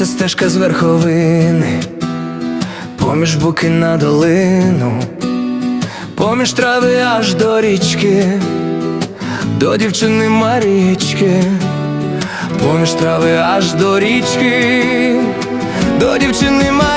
В'ється стежка з верховини, поміж буки на долину, поміж трави аж до річки, до дівчини Марічки, поміж трави аж до річки, до дівчини Марічки,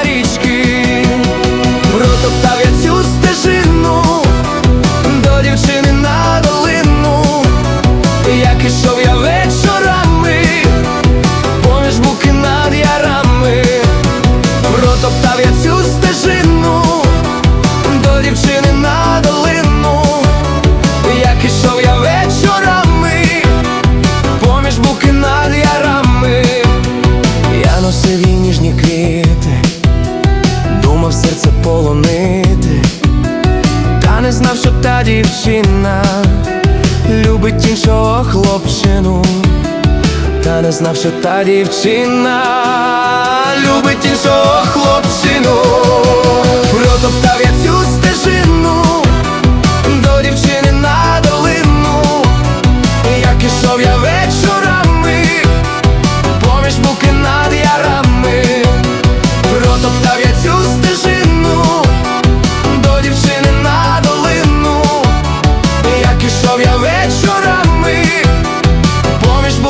носив їй ніжні квіти, думав серце полонити, та не знав, що та дівчина любить іншого хлопчину. Та не знав, що та дівчина любить іншого хлопчину.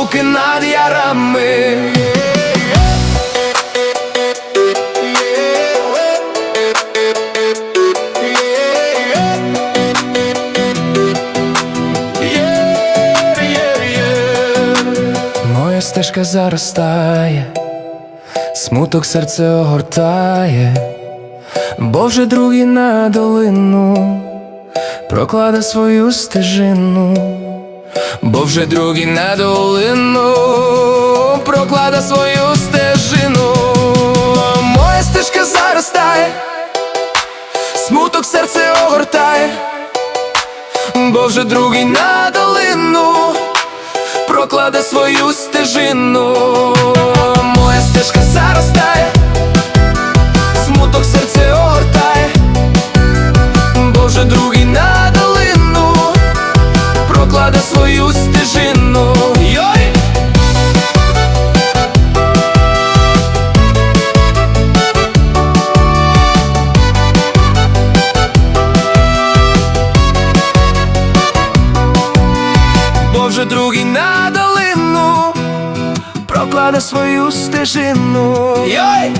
Буки над ярами. Моя стежка заростає, смуток серце огортає, бо вже другий на долину прокладе свою стежину. Бо вже другий на долину проклада свою стежину. Моя стежка заростає, смуток серце огортає, бо вже другий на долину прокладе свою стежину. Моя стежка заростає, смуток серце огортає, бо вже другий свою стежину. Йой! Бо вже другий на долину прокладе свою стежину. Йой!